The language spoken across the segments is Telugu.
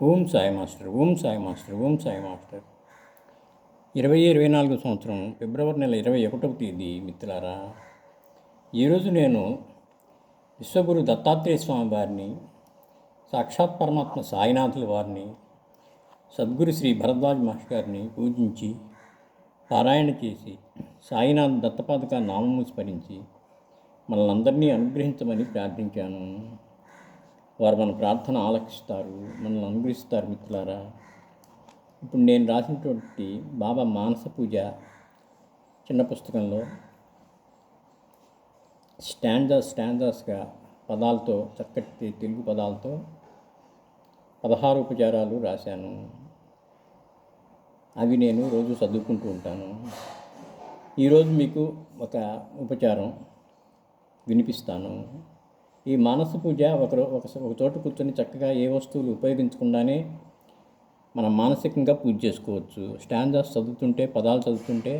Om Sai master Om Sai master Om Sai master. ఇరవై ఇరవై నాలుగు సంవత్సరం ఫిబ్రవరి నెల ఇరవై ఒకటవ తేదీ మిత్రులారా ఈరోజు నేను విశ్వగురు దత్తాత్రేయ స్వామి వారిని సాక్షాత్ పరమాత్మ సాయినాథుల వారిని సద్గురు శ్రీ భరద్వాజ్ మాస్టర్ గారిని పూజించి పారాయణ చేసి సాయినాథ్ దత్తపాదక నామము స్మరించి మనల్ని అందరినీ అనుగ్రహించమని ప్రార్థించాను. వారు మన ప్రార్థన ఆలకిస్తారు మనల్ని అనుగ్రహిస్తారు మిత్రులారా. ఇప్పుడు నేను రాసినటువంటి బాబా మానస పూజ చిన్న పుస్తకంలో స్టాండర్స్ స్టాండర్స్గా పదాలతో చక్కటి తెలుగు పదాలతో పదహారు ఉపచారాలు రాశాను. అవి నేను రోజు చదువుకుంటూ ఉంటాను. ఈరోజు మీకు ఒక ఉపచారం వినిపిస్తాను. ఈ మానస పూజ ఒకరు ఒక ఒక చోట కూర్చొని చక్కగా ఏ వస్తువులు ఉపయోగించకుండానే మనం మానసికంగా పూజ చేసుకోవచ్చు. స్టాండర్స్ చదువుతుంటే పదాలు చదువుతుంటే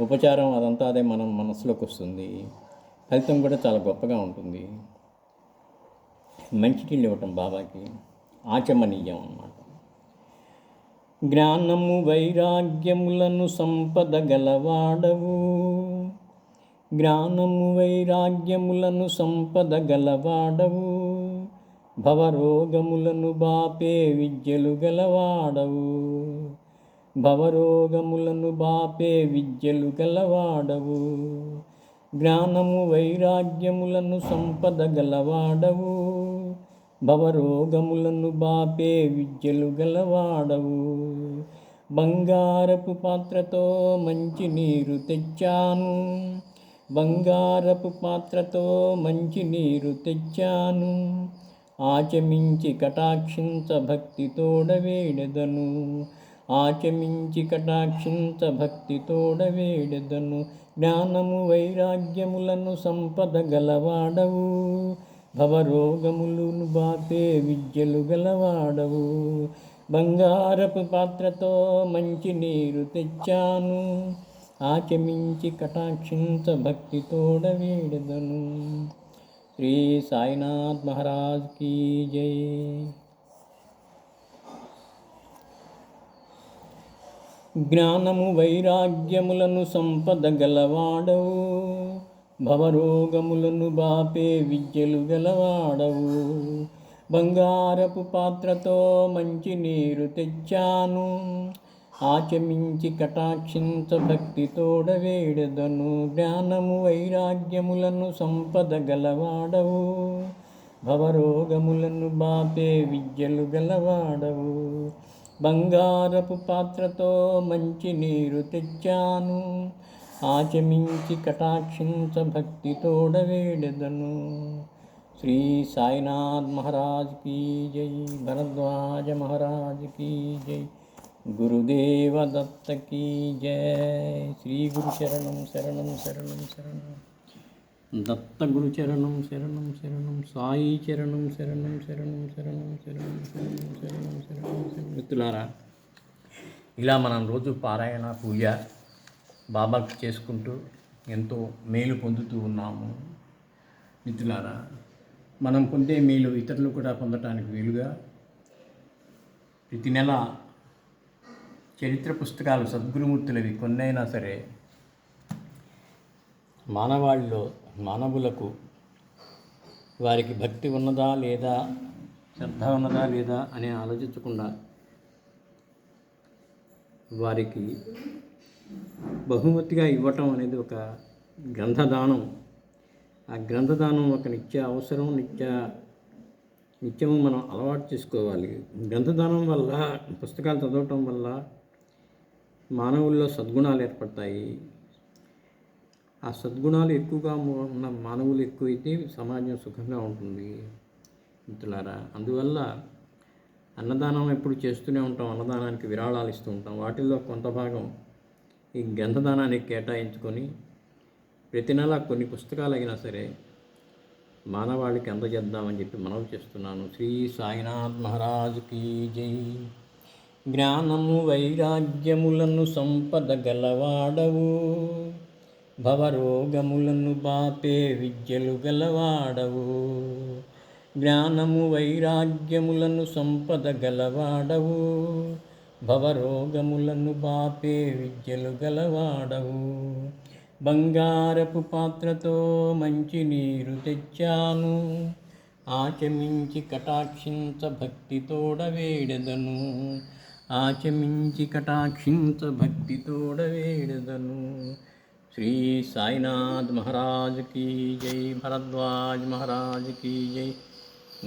ఉపచారం అదంతా అదే మనం మనసులోకి వస్తుంది. ఫలితం కూడా చాలా గొప్పగా ఉంటుంది. మంచినీళ్ళు ఇవ్వటం బాబాకి ఆచమనీయం అన్నమాట. జ్ఞానము వైరాగ్యములను సంపద గలవాడవు. జ్ఞానము వైరాగ్యములను సంపద గలవాడవు. భవరోగములను బాపే విద్యలు గలవాడవు. భవరోగములను బాపే విద్యలు గలవాడవు. జ్ఞానము వైరాగ్యములను సంపద గలవాడవు. భవరోగములను బాపే విద్యలు గలవాడవు. బంగారపు పాత్రతో మంచి నీరు తెచ్చాను. బంగారపు పాత్రతో మంచి నీరు తెచ్చాను. ఆచమించి కటాక్షించ భక్తి తోడవేడెదను ఆచమించి కటాక్షించ భక్తి తోడవేడెదను జ్ఞానము వైరాగ్యములను సంపద గలవాడవు. భవరోగములను బాపే విద్యలు గలవాడవు. బంగారపు పాత్రతో మంచి నీరు తెచ్చాను. ఆచమించి కటాక్షించ భక్తి తోడవేడెదను శ్రీ సాయినాథ్ మహారాజ్ కీ జై. జ్ఞానము వైరాగ్యములను సంపద గలవాడవు. భవరోగములను బాపే విద్యలు గలవాడవు. బంగారపు పాత్రతో మంచి నీరు తెచ్చాను. ఆచమించి కటాక్షించ భక్తి తోడవేడదను జ్ఞానము వైరాగ్యములను సంపద గలవాడవు భవరోగములను బాపే విద్యలు గలవాడవు. బంగారపు పాత్రతో మంచి నీరు తెచ్చాను. ఆచమించి కటాక్షించ భక్తి తోడవేడదను శ్రీ సాయినాథ్ మహారాజ్ కీ జై భరద్వాజ మహారాజ్ కీ జై. గురుదేవదత్త కీ జై. శ్రీ గురు శరణం శరణం శరణం శరణం. దత్త గురు చరణం శరణం శరణం. సాయి చరణం శరణం శరణం శరణం శరణం శరణం శరణం శరణం శరణం. మిత్రులారా ఇలా మనం రోజు పారాయణ పూజ బాబాకి చేసుకుంటూ ఎంతో మేలు పొందుతూ ఉన్నాము. మిత్రులారా మనం పొందే మేలు ఇతరులు కూడా పొందటానికి వీలుగా ప్రతి నెల చరిత్ర పుస్తకాలు సద్గురుమూర్తులవి కొన్నైనా సరే మానవాళిలో మానవులకు వారికి భక్తి ఉన్నదా లేదా శ్రద్ధ ఉన్నదా లేదా అని ఆలోచించకుండా వారికి బహుమతిగా ఇవ్వటం అనేది ఒక గ్రంథదానం. ఆ గ్రంథదానం ఒక నిత్య అవసరం నిత్య నిత్యము మనం అలవాటు చేసుకోవాలి. గ్రంథదానం వల్ల పుస్తకాలు చదవటం వల్ల మానవుల్లో సద్గుణాలు ఏర్పడతాయి. ఆ సద్గుణాలు ఎక్కువగా ఉన్న మానవులు ఎక్కువైతే సమాజం సుఖంగా ఉంటుంది మిత్రులారా. అందువల్ల అన్నదానం ఎప్పుడు చేస్తూనే ఉంటాం అన్నదానానికి విరాళాలు ఇస్తూ ఉంటాం. వాటిల్లో కొంత భాగం ఈ గ్రంథదానానికి కేటాయించుకొని ప్రతి నెల కొన్ని పుస్తకాలు అయినా సరే మానవాళికి అందజేద్దామని చెప్పి మనవి చేస్తున్నాను. శ్రీ సాయినాథ్ మహారాజుకి జై. జ్ఞానము వైరాగ్యములను సంపద గలవాడవు. భవరోగములను బాపే విద్యలు గలవాడవు. జ్ఞానము వైరాగ్యములను సంపద గలవాడవు. భవరోగములను బాపే విద్యలు గలవాడవు. బంగారపు పాత్రతో మంచి నీరు తెచ్చాను. ఆచమించి కటాక్షించ భక్తితోడ వేడెదను. ఆచమించి కటాక్షింత భక్తితోడవేడదను శ్రీ సాయినాథ్ మహారాజ్ కీ జై భరద్వాజ్ మహారాజ్ కీ జై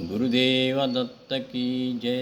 గురుదేవ దత్త కీ జై